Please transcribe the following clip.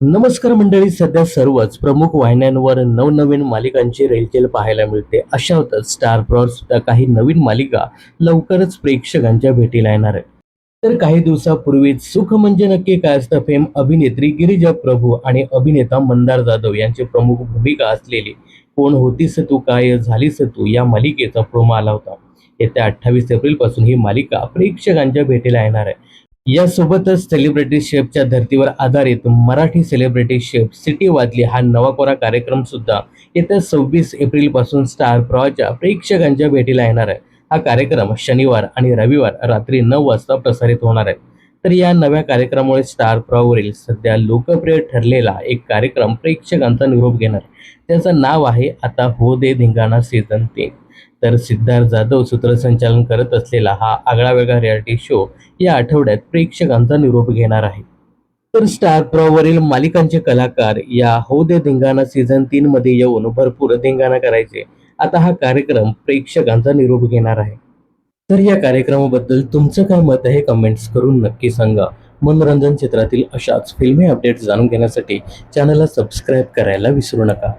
नमस्कार मंडळी सध्या सर्वच प्रमुख वाहिन्यांवर नवनवीन मालिकांची रेलचेल पाहायला मिळते. अशातच स्टार प्रॉर सुद्धा काही नवीन मालिका लवकरच प्रेक्षकांच्या भेटीला येणार आहे तर काही दिवसापूर्वीच सुख म्हणजे नक्की काय असतं फेम अभिनेत्री गिरिजा प्रभू आणि अभिनेता मंदार जाधव यांची प्रमुख भूमिका असलेली कोण होतीस तू काय झालीस तू या मालिकेचा प्रोमो आला होता. येत्या अठ्ठावीस एप्रिलपासून ही मालिका प्रेक्षकांच्या भेटीला येणार आहे. यासोबतच सेलिब्रिटी शेफच्या धर्तीवर आधारित मराठी सेलिब्रिटी शेफ सिटी वादली हा नवा कोरा कार्यक्रम सुद्धा. येत्या सव्वीस एप्रिलपासून स्टार प्रवाच्या प्रेक्षकांच्या भेटीला येणार आहे. हा कार्यक्रम शनिवार आणि रविवार रात्री नऊ वाजता प्रसारित होणार आहे. तर या नव्या कार्यक्रमामुळे स्टार प्रवाहवरील सध्या लोकप्रिय ठरलेला एक कार्यक्रम प्रेक्षकांचा निरोप घेणार. त्याचं नाव आहे आता हो दे धिंगाणा सीझन तीन. तर सिद्धार्थ जाधव सूत्रसंचालन करत असलेला हा आगळा वेगळा रियालिटी शो या आठवड्यात प्रेक्षकांचा निरोप घेणार आहे. तर स्टार प्रवाहवरील मालिकांचे कलाकार या हो दे धिंगाणा सीझन तीन मध्ये येऊन भरपूर धिंगाणा करायचे. आता हा कार्यक्रम प्रेक्षकांचा निरोप घेणार आहे. तर या कार्यक्रमाबद्दल तुमचं काय मत आहे कमेंट्स करून नक्की सांगा. मनोरंजन क्षेत्रातील अशाच फिल्मी अपडेट्स जाणून घेण्यासाठी चॅनलला सबस्क्राईब करायला विसरू नका.